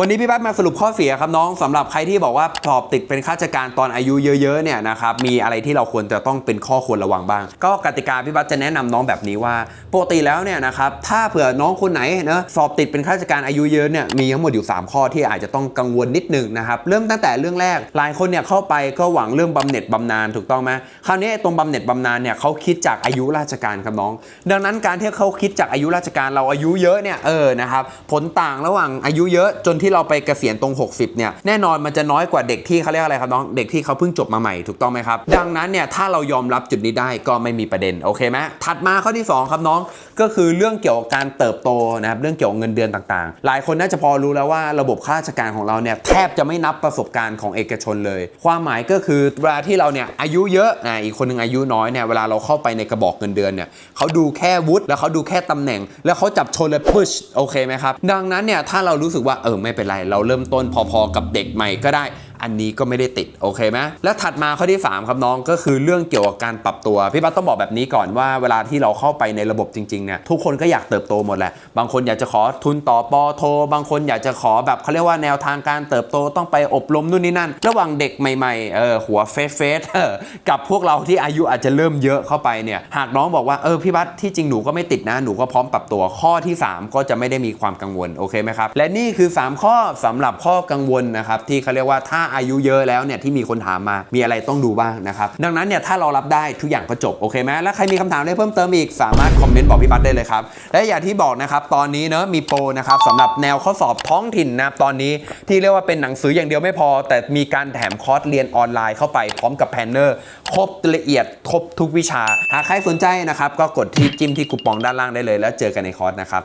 วันนี้พี่แป๊บมาสรุปข้อเสียครับน้องสำหรับใครที่บอกว่าสอบติดเป็นข้าราชการตอนอายุเยอะๆเนี่ยนะครับมีอะไรที่เราควรจะต้องเป็นข้อควรระวังบ้าง ก็กติกาพี่แป๊บจะแนะนำน้องแบบนี้ว่าปกติแล้วเนี่ยนะครับถ้าเผื่อน้องคนไหนนะสอบติดเป็นข้าราชการอายุเยอะเนี่ยมีทั้งหมดอยู่ 3 ข้อที่อาจจะต้องกังวลนิดนึงนะครับเริ่มตั้งแต่เรื่องแรกหลายคนเนี่ยเข้าไปก็หวังเรื่องบำเหน็จบำนาญถูกต้องไหมคราวนี้ตรงบำเหน็จบำนาญเนี่ยเขาคิดจากอายุราชการครับน้อง ดังนั้นการที่เขาคิดจากอายุราชการเราอายุเยอะเนี่ยเออนะครับผลต่างระหว่างอายุเยอะจนที่เราไปเกษียณตรง 60 เนี่ย แน่นอนมันจะน้อยกว่าเด็กที่เขาเรียกอะไรครับน้อง เด็กที่เขาเพิ่งจบมาใหม่ถูกต้องไหมครับ ดังนั้นเนี่ยถ้าเรายอมรับจุดนี้ได้ก็ไม่มีประเด็นโอเคไหมถัดมาข้อที่ 2 ครับน้องก็คือเรื่องเกี่ยวกับการเติบโตนะครับเรื่องเกี่ยวกับเงินเดือนต่างๆ หลายคนน่าจะพอรู้แล้วว่าระบบข้าราชการของเราเนี่ยแทบจะไม่นับประสบการณ์ของเอกชนเลย ความหมายก็คือเวลาที่เราเนี่ยอายุเยอะนะอีกคนหนึ่งอายุน้อยเนี่ยเวลาเราเข้าไปในกระบอกเงินเดือนเนี่ยเขาดูแค่วุฒิแล้วเขาดูแค่ตำแหน่ง แล้วเขาจับชนเลยพุชโอเคไหมครับดังนั้นเนี่ยถ้าเรารู้สึกว่าเออไม่เป็นไร เราเริ่มต้นพอๆกับเด็กใหม่ก็ได้อันนี้ก็ไม่ได้ติดโอเคไหมแล้วถัดมาข้อที่ 3 ครับน้องก็คือเรื่องเกี่ยวกับการปรับตัวพี่ปั๊บต้องบอกแบบนี้ก่อนว่าเวลาที่เราเข้าไปในระบบจริงๆเนี่ยทุกคนก็อยากเติบโตหมดแหละบางคนอยากจะขอทุนต่อปอโท บางคนอยากจะขอแบบเขาเรียกว่าแนวทางการเติบโตต้องไปอบรมนู่นนี่นั่น ระหว่างเด็กใหม่ๆเออหัวเฟสเฟสกับพวกเราที่อายุอาจจะเริ่มเยอะเข้าไปเนี่ยหากน้องบอกว่าเออพี่บัสที่จริงหนูก็ไม่ติดนะหนูก็พร้อมปรับตัวข้อที่ 3 ก็จะไม่ได้มีความกังวลโอเคไหมครับและนี่คือ 3 ข้อสำหรับข้อกังวลนะครับที่เขาเรียกว่าถ้าอายุเยอะแล้วเนี่ยที่มีคนถามมามีอะไรต้องดูบ้างนะครับดังนั้นเนี่ยถ้าเรารับได้ทุกอย่างก็จบโอเคไหมแล้วใครมีคำถามอะไรเพิ่มเติมอีกสามารถคอมเมนต์บอกพี่บัสได้เลยครับและอย่างที่บอกนะครับตอนนี้เนอะมีโปรนะครับสำหรับแนวข้อสอบท้องถิ่นนะตอนนี้ที่เรียกว่าเป็นหนังสืออย่างเดียวไม่พอ แต่มีการแถมคอร์สเรียนออนไลน์เข้าไปพร้อมกับแพนเนอร์ครบละเอียดครบทุกวิชาหากใครสนใจนะครับก็กดที่จิ้มที่คูปองด้านล่างได้เลย แล้วเจอกันในคอร์สนะครับ